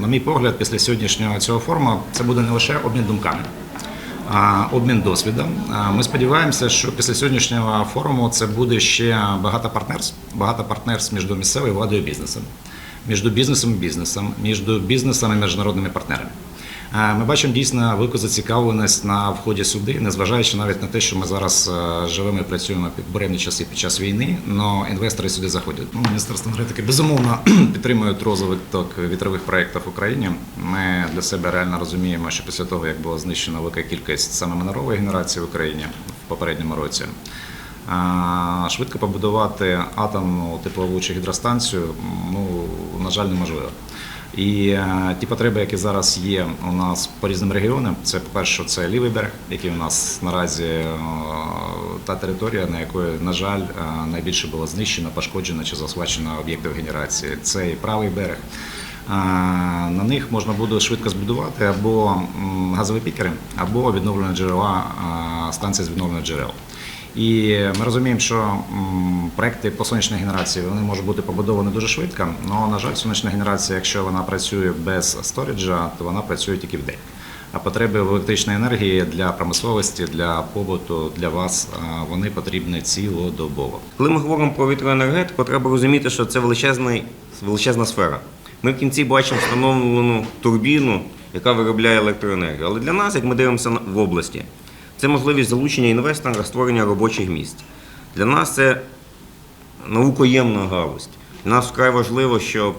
На мій погляд, після сьогоднішнього цього форуму це буде не лише обмін думками. А обмін досвідом. Ми сподіваємося, що після сьогоднішнього форуму це буде ще багато партнерств, багато партнерств між місцевою владою і бізнесом, між бізнесом і бізнесом, між бізнесом і міжнародними партнерами. А Ми бачимо дійсно велику зацікавленість на вході сюди, незважаючи навіть на те, що ми зараз е, живемо і працюємо під буремні часи під час війни, але інвестори сюди заходять. Ну, Міністерство енергетики безумовно підтримує розвиток вітрових проєктів в Україні. Ми для себе реально розуміємо, що після того, як була знищена велика кількість саме минерової генерації в Україні в попередньому році. Швидко побудувати атомну теплову чи гідростанцію, ну на жаль, неможливо. І е, ті потреби, які зараз є у нас по різним регіонам, це по-перше, це лівий берег, який у нас наразі е, та територія, на якої, на жаль, е, найбільше було знищено, пошкоджено чи захвачено об'єктів генерації. Це і правий берег. На них можна буде швидко збудувати або газові пікери, або відновлені джерела, станції з відновлених джерел. І ми розуміємо, що проекти по сонячній генерації вони можуть бути побудовані дуже швидко. але, на жаль, сонячна генерація, якщо вона працює без сториджа, то вона працює тільки в день. А потреби в електричній енергії для промисловості, для побуту, для вас вони потрібні цілодобово. Коли ми говоримо про вітроенергетику, треба розуміти, що це величезний, величезна сфера. Ми в кінці бачимо встановлену турбіну, яка виробляє електроенергію. Але для нас, як ми дивимося в області, це можливість залучення інвестора, створення робочих місць. Для нас це наукоємна галузь. Для нас вкрай важливо, щоб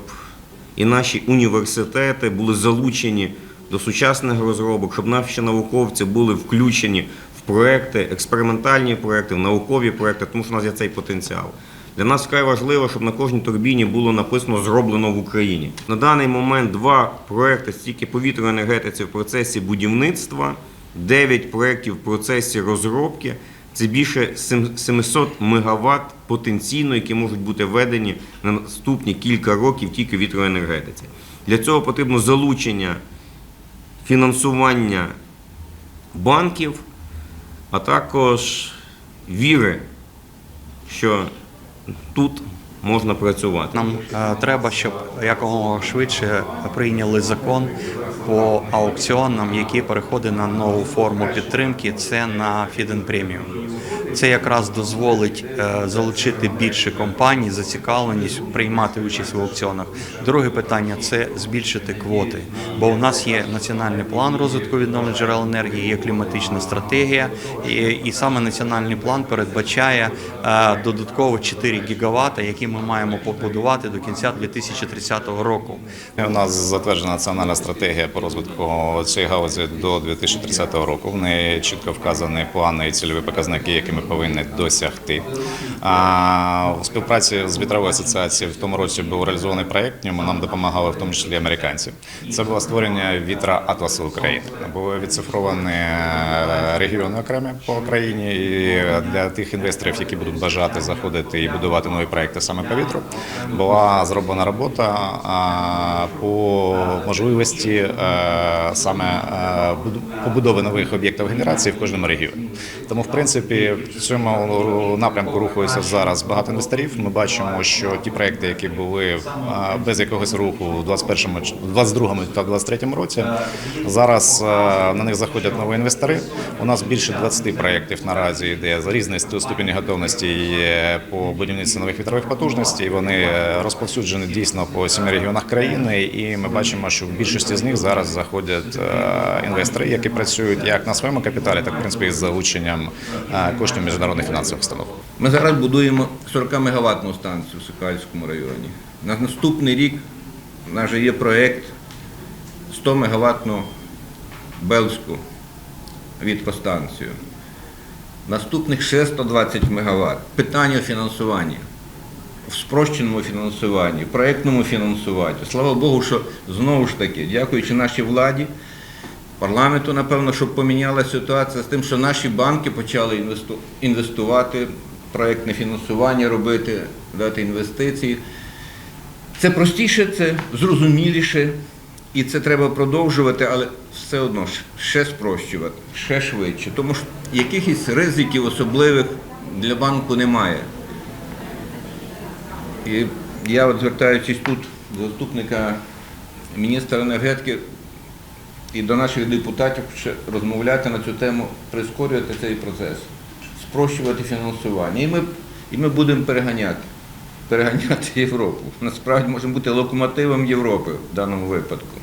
і наші університети були залучені до сучасних розробок, щоб наші науковці були включені в проекти, експериментальні проекти, в наукові проекти, тому що у нас є цей потенціал. Для нас вкрай важливо, щоб на кожній турбіні було написано зроблено в Україні. На даний момент два проекти стільки по вітроенергетиці в процесі будівництва, 9 проєктів в процесі розробки. Це більше 700 мегаватт потенційно, які можуть бути введені на наступні кілька років тільки вітроенергетиці. Для цього потрібно залучення фінансування банків, а також віри, що тут можна працювати. Нам е, треба, щоб якомога швидше прийняли закон по аукціонам, які переходить на нову форму підтримки. Це на фіден преміум. Це якраз дозволить е, залучити більше компаній, зацікавленість приймати участь в аукціонах. Друге питання це збільшити квоти, бо у нас є національний план розвитку відновлення джерел енергії, є кліматична стратегія, і, саме національний план передбачає е, додатково 4 гігавата, які ми маємо побудувати до кінця 2030 року. У нас затверджена національна стратегія по розвитку цієї галузі до 2030 року. В неї чітко вказані плани і цільові показники, які ми повинні досягти. А у співпраці з вітровою асоціацією в тому році був реалізований проєкт. Ньому нам допомагали в тому числі американці. Це було створення вітра Атласу України. Були відцифровані е, регіони окремі по країні. І для тих інвесторів, які будуть бажати заходити і будувати нові проекти саме по вітру, була зроблена робота по можливості е, саме е, побудови нових об'єктів генерації в кожному регіоні. Тому, в принципі, в цьому напрямку рухається зараз багато інвесторів. Ми бачимо, що ті проекти, які були без якогось руху у 21-му, 22-му та 23-му році, зараз на них заходять нові інвестори. У нас більше 20 проєктів наразі йде за різної сту- ступені готовності є по будівництву нових вітрових потужностей. Вони е, розповсюджені дійсно по семи регіонах країни, і ми бачимо, що в більшості з них зараз заходять е, інвестори, які працюють як на своєму капіталі, так в принципі з залученням е, міжнародних фінансових установ. Ми зараз будуємо 40 мегаваттну станцію в Сокальському районі. На наступний рік у нас є проєкт 100 мегаваттну Белську вітростанцію. Наступних ще 120 мегаватт. Питання фінансування. В спрощеному фінансуванні, проєктному фінансуванні. Слава Богу, що знову ж таки, дякуючи нашій владі, парламенту, напевно, щоб помінялася ситуація з тим, що наші банки почали інвестувати, проєктне фінансування робити, дати інвестиції. Це простіше, це зрозуміліше, і це треба продовжувати, але все одно ще спрощувати, ще швидше. Тому що якихось ризиків особливих для банку немає. І я, от звертаючись тут до заступника міністр енергетики і до наших депутатів розмовляти на цю тему, прискорювати цей процес, спрощувати фінансування. І ми, і ми будемо переганяти, переганяти Європу. Насправді можемо бути локомотивом Європи в даному випадку.